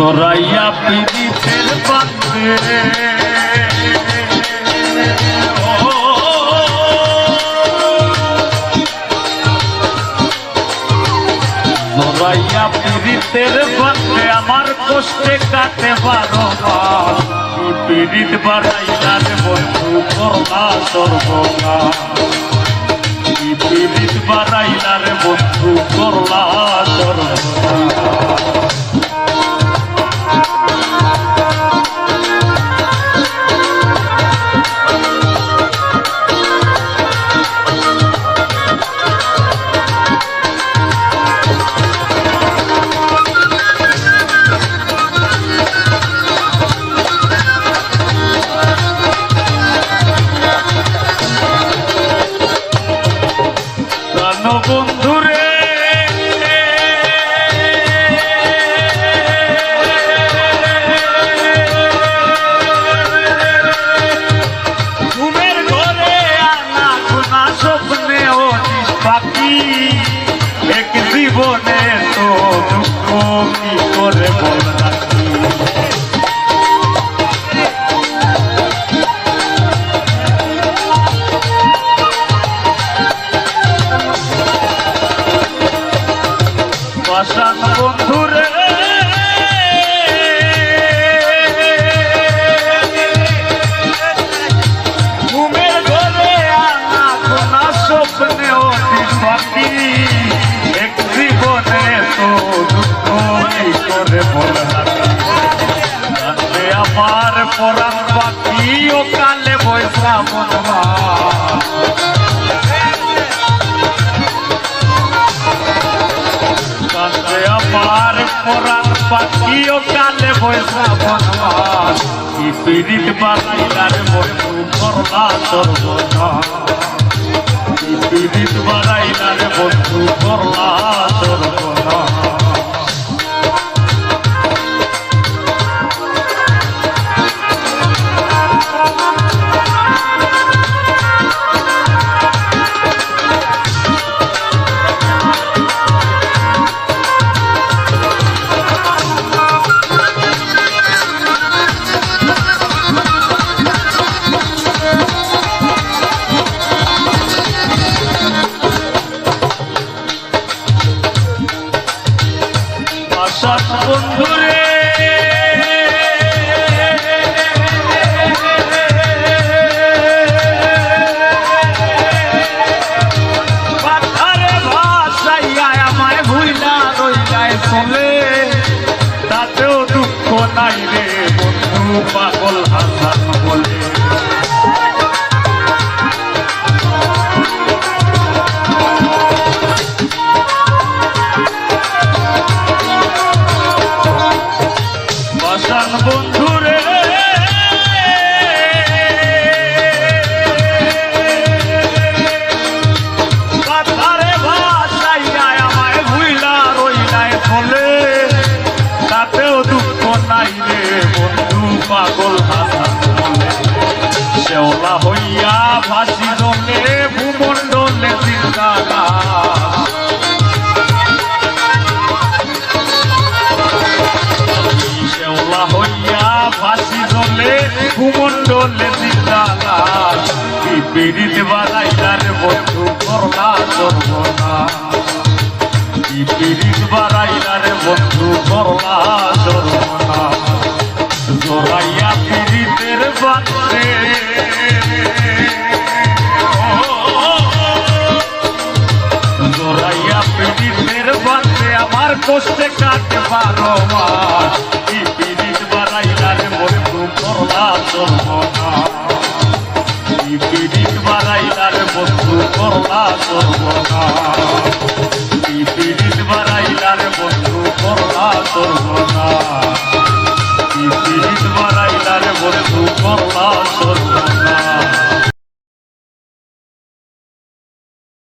জোরাইয়া পিড়িতের পাতে জোরাইয়া পিড়িতের পাতে আমার কষ্টে কাটে বারো পিড়িত বাড়াইলার বন্ধু করলা সর্বনা পাশান বন্ধুরে। ঘুমের ঘরে আনা কোনা স্বপ্নে অতি পাখি এক জীবনে তো দুঃখ করে বলে আমার পরাণ পাখি ও কালে বৈশা বনমা পরাণ পাখিও কালে বৈশা বনবাস, কি পীড়িত বানাইলার বন্ধু করলা সর্বনা কি পীড়িত বানাইলার বন্ধু করলা বন্ধুরে। চলে। তাতেও দুঃখ নাই রে বন্ধু পাগল হাসান হইয়া ভাসি জলে ভূমণ্ডলে চিন্তালাল কি পীড়িত বাড়াইলার বন্ধু করলা সর্বনা কি পীড়িত বাড়াইলার বন্ধু করলা সর্বনা জোরাইয়া পীড়িতের বাচ্চে জোরাইয়া পীড়িতের বাচ্চে আমার কষ্টে কাটে বারো মাস। সর্বনা পিড়িত বাড়াই তার বন্ধু করলা সর্বনা পিড়িত বাড়াই তার বন্ধু করলা সর্বনা